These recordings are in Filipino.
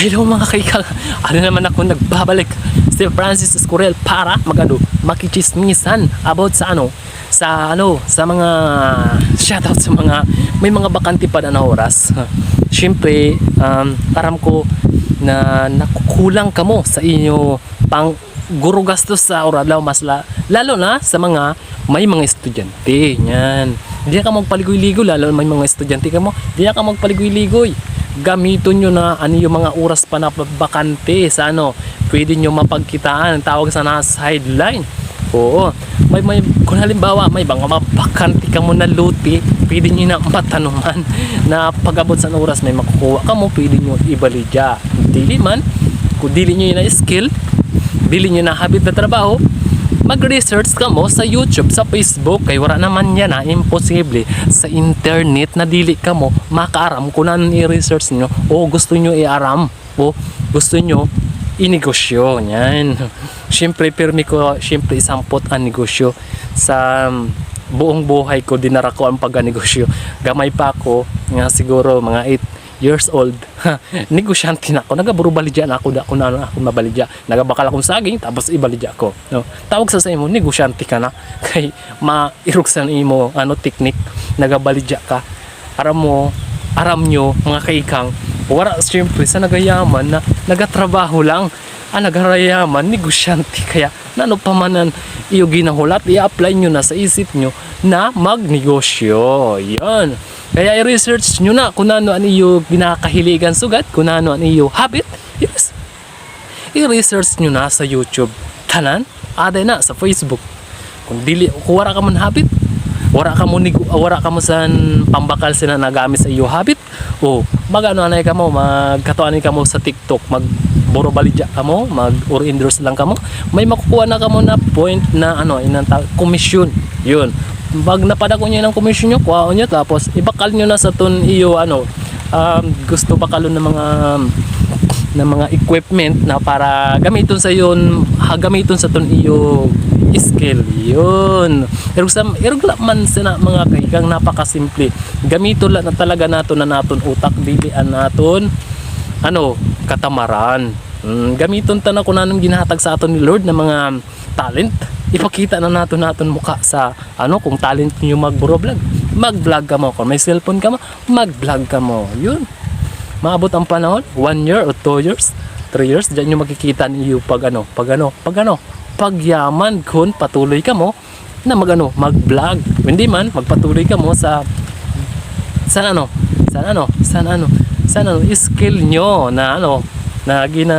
Hello mga kaikang, ano naman ako nagbabalik si Francis Escurel para magano makichismisan about sa ano sa ano sa mga shoutout sa mga may mga bakante pa na oras. Siyempre, um, aram ko na nakukulang kamo sa inyo pang guro gastos sa oralaw mas la, lalo na sa mga may mga estudyante. Yan. Hindi ka magpaligoy-ligoy lalo na may mga estudyante ka mo. Hindi ka magpaligoy-ligoy gamiton nyo na ano yung mga oras pa na bakante sa ano pwede nyo mapagkitaan ang tawag sa na sideline. Oo. May may kung halimbawa may mga mabakante ka mo na luti pwede nyo na matanuman na pagabot sa oras may makukuha ka mo pwede nyo ibalidya dili man kung dili nyo yun na skill dili nyo na habit na trabaho mag-research ka mo sa YouTube, sa Facebook, kay wala naman yan ha, imposible. Sa internet na dili ka mo, makaaram kung ano i-research nyo, o gusto nyo i-aram, o gusto nyo inegosyo. Yan. Siyempre, pirmi ko, siyempre, isampot ang negosyo sa buong buhay ko, dinara ko ang pagganegosyo. Gamay pa ako, nga siguro mga 8 years old, negosyante na ako. Nagaburo baligya na ako, da ako na ako mabaligya. Nagabakal akong saging, tapos ibaligya ako. No? Tawag sa sa imo, negosyante ka na. Kay mairuksan imo, ano, teknik, nagabaligya ka. Aram mo, aram nyo, mga kaikang, wala siyempre sa nagayaman na nagatrabaho lang. Ah, nagarayaman, negosyante. Kaya, nano pa man ang iyo ginahulat, i-apply nyo na sa isip nyo na magnegosyo. Yan. Kaya i-research nyo na kung ano ang iyo ginakahiligan sugat, kung ano ang iyo habit. Yes. I-research nyo na sa YouTube. Tanan, aday na sa Facebook. Kung dili, kung wala ka man habit, wala ka mo nig, wala ka mo sa pambakal sina nagamit sa iyo habit o magano anay ka mo magkatuan ka mo sa TikTok mag buro balidya ka mo mag or endorse lang ka mo may makukuha na ka mo na point na ano inang commission. Yun. Pag napadako niyo ng commission nyo kuha nyo tapos ibakal nyo na sa ton iyo ano um, gusto bakalon ng mga ng mga equipment na para gamiton sa yun ha, gamiton sa ton iyo skill. Yun. Pero sa irog man sa mga kaigang napakasimple. Gamito lang na talaga nato na naton utak dilian naton ano katamaran. Mm, gamiton ta na kung anong ginahatag sa aton ni Lord na mga talent. Ipakita na nato naton muka sa ano kung talent niyo magburo vlog mag-vlog ka mo kung may cellphone ka mo mag-vlog ka mo. Yun. Maabot ang panahon, 1 year o 2 years, 3 years, diyan yung makikita niyo pag ano, pag ano, pag ano, pagyaman kung patuloy ka mo na mag ano, mag-vlog. Hindi man, magpatuloy ka mo sa sa ano, sa ano, sa ano, sa ano, skill nyo na ano, na gina,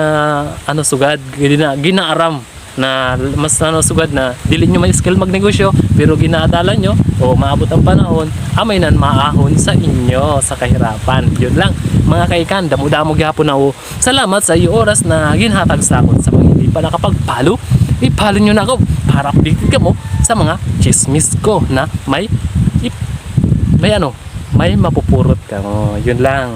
ano, sugad, gina, ginaaram na mas ano sugad na dili nyo may skill magnegosyo pero ginaadala nyo o maabot ang panahon amay nan maahon sa inyo sa kahirapan. Yun lang. Mga kaikan damo-damo gyapon na o salamat sa iyo oras na ginhatag sa akon sa mga hindi pa nakapag-follow. I-follow nyo na ako para updated ka mo sa mga chismis ko na may may ano may mapupurot ka mo. Yun lang